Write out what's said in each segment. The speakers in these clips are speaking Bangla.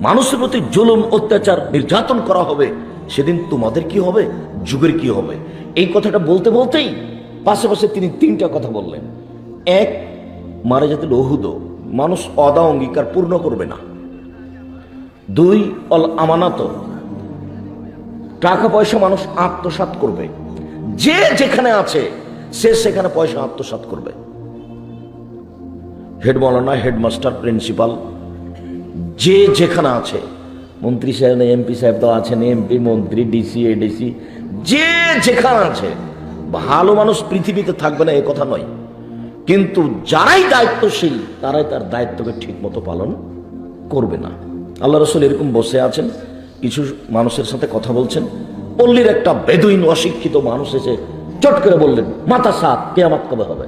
মানুষের প্রতি জুলুম, অত্যাচার, নির্যাতন করা হবে। সেদিন তোমাদের কি হবে? যুগের কি হবে? এই কথাটা বলতে বলতেই পাশাপাশি তিনি তিনটা কথা বললেন। এক, মারা যাতে লহুদ মানুষ অদা অঙ্গীকার পূর্ণ করবে না। দুই, অল আমানত। টাকা পয়সা মানুষ আত্মসাৎ করবে। যে যেখানে আছে, সে সেখানে পয়সা আত্মসাৎ করবে। হেড মৌলানা হেডমাস্টার প্রিন্সিপাল যে যেখানে আছে, মন্ত্রী সাহেব এমপি সাহেব তো আছেন, এমপি, মন্ত্রী, ডিসি, এডিসি, যে যেখানে আছে, ভালো মানুষ পৃথিবীতে থাকবে না, এ কথা নয়। কিন্তু যারাই দায়িত্বশীল, তারাই তার দায়িত্বকে ঠিক মতো পালন করবে না। আল্লাহ রসুল এরকম বসে আছেন, কিছু মানুষের সাথে কথা বলছেন। পল্লীর একটা বেদুইন অশিক্ষিত মানুষ এসে চট করে বললেন মাথা সাত, কেয়ামাত কবে হবে?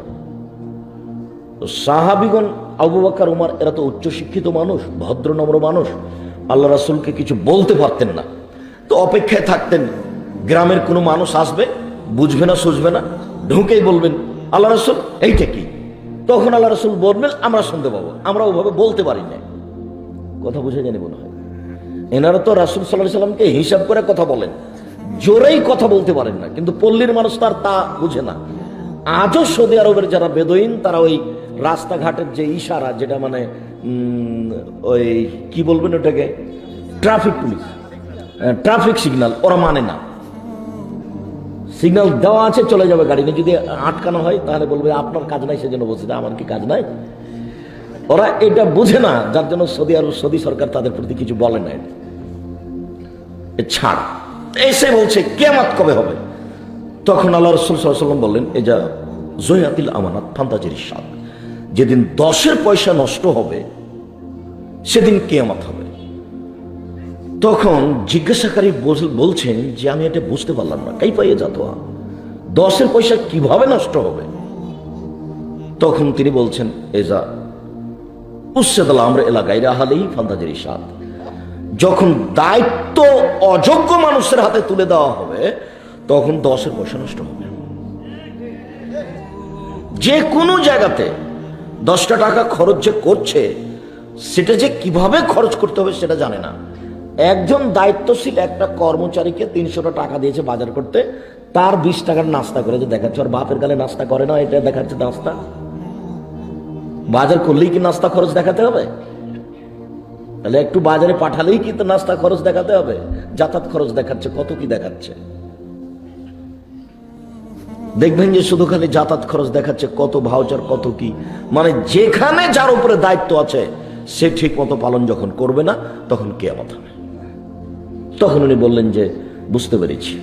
তো সাহাবিগণ আবু বাক্কার উমার, এরা তো উচ্চশিক্ষিত মানুষ ভদ্রনম্র মানুষ। আল্লাহ রাসুলকে কিছু বলতে পারতেন না। তো অপেক্ষায় থাকতেন, গ্রামের কোনো মানুষ আসবে, বুঝবে না, সুঝবে না, ঢুকেই বলবেন, আল্লাহ রাসুল, এইটা কি? তখন আল্লাহ রাসুল বলবেন, আমরা শুনতে পাবো, আমরা ওভাবে বলতে পারি না কথা বুঝে জানি মনে হয়। এনারা তো রাসুল সাল্লাহ সাল্লামকে হিসাব করে কথা বলেন। জোরেই কথা বলতে পারেন না, কিন্তু পল্লীর মানুষ তার তা বুঝে না। আজও সৌদি আরবের যারা বেদইন, তারা ওই রাস্তাঘাটের যে ইশারা যেটা মানে ওই কি বলবেন ওটাকে? ট্রাফিক পুলিশ ট্রাফিক সিগনাল ওরা মানে না। সিগনাল দেওয়া আছে চলে যাবে গাড়ি নিয়ে যদি আটকানো হয় তাহলে বলবে আপনার কাজ নাই সেজন্য বলছি না, আমার কি কাজ নাই? ওরা এটা বুঝে না যার জন্য সৌদি আরব সৌদি সরকার তাদের প্রতি কিছু বলে না। ছাড়। এসে বলছে কেমাত কবে হবে? তখন আল্লাহ রসুল সাল্লাম বললেন এ যা জয়াতিল আমানাত ফান্তাজের সাদ যেদিন দশের পয়সা নষ্ট হবে, সেদিন কেয়ামত হবে। তখন জিজ্ঞাসাকারী বল- বলছেন যে, আমি এটা বুঝতে পারলাম না কাই পাইয়ে যাত দশের পয়সা কীভাবে নষ্ট হবে? তখন তিনি বলছেন, এজা উচ্ছেদাল আমরা এলাকায় রাহালেই ফান্তাজের সাদ যখন দায়িত্ব অযোগ্য মানুষের হাতে তুলে দেওয়া হবে, তখন দশের পয়সা নষ্ট হবে। যে কোনো জায়গাতে দশটা টাকা খরচ যে করছে, সেটা যে কীভাবে খরচ করতে হবে সেটা জানে না। একজন দায়িত্বশীল একটা কর্মচারীকে তিনশোটা টাকা দিয়েছে বাজার করতে, তার বিশ টাকার নাস্তা করে যে দেখাচ্ছে আর বাপের গালে নাস্তা করে না, এটা দেখাচ্ছে নাস্তা। বাজার করলেই কি নাস্তা খরচ দেখাতে হবে? তাহলে একটু বাজারে পাঠালেই কি নাস্তা খরচ দেখাতে হবে? যাতায়াত খরচ দেখাচ্ছে, কত কি দেখাচ্ছে? দেখবেন যে শুধু খালি যাতায়াত খরচ দেখাচ্ছে কত ভাউচার কত কি। মানে যেখানে যার উপরে দায়িত্ব আছে, সে ঠিক মতো পালন যখন করবে না, তখন কে হবে। তখন উনি বললেন যে, বুঝতে পেরেছি।